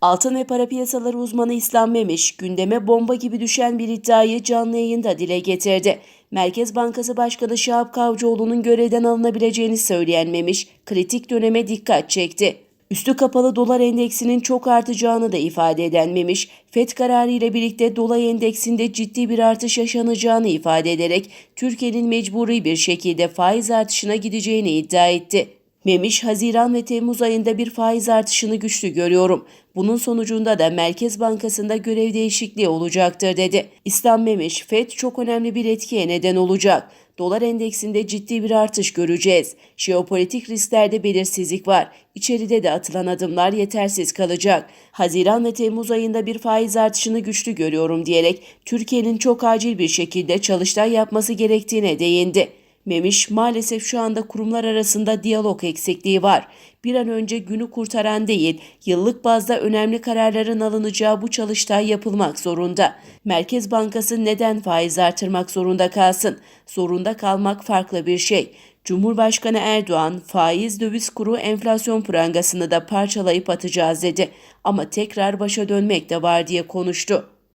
Altın ve para piyasaları uzmanı İslam Memiş, gündeme bomba gibi düşen bir iddiayı canlı yayında dile getirdi. Merkez Bankası Başkanı Şahap Kavcıoğlu'nun görevden alınabileceğini söyleyen Memiş, kritik döneme dikkat çekti. Üstü kapalı dolar endeksinin çok artacağını da ifade eden Memiş, FED kararı ile birlikte dolar endeksinde ciddi bir artış yaşanacağını ifade ederek Türkiye'nin mecburi bir şekilde faiz artışına gideceğini iddia etti. Memiş, Haziran ve Temmuz ayında bir faiz artışını güçlü görüyorum. Bunun sonucunda da Merkez Bankası'nda görev değişikliği olacaktır dedi. İslam Memiş, FED çok önemli bir etkiye neden olacak. Dolar endeksinde ciddi bir artış göreceğiz. Jeopolitik risklerde belirsizlik var. İçeride de atılan adımlar yetersiz kalacak. Haziran ve Temmuz ayında bir faiz artışını güçlü görüyorum diyerek Türkiye'nin çok acil bir şekilde çalıştay yapması gerektiğine değindi. Memiş maalesef şu anda kurumlar arasında diyalog eksikliği var. Bir an önce günü kurtaran değil, yıllık bazda önemli kararların alınacağı bu çalıştay yapılmak zorunda. Merkez Bankası neden faiz artırmak zorunda kalsın? Zorunda kalmak farklı bir şey. Cumhurbaşkanı Erdoğan faiz döviz kuru enflasyon prangasını da parçalayıp atacağız dedi. Ama tekrar başa dönmek de var diye konuştu.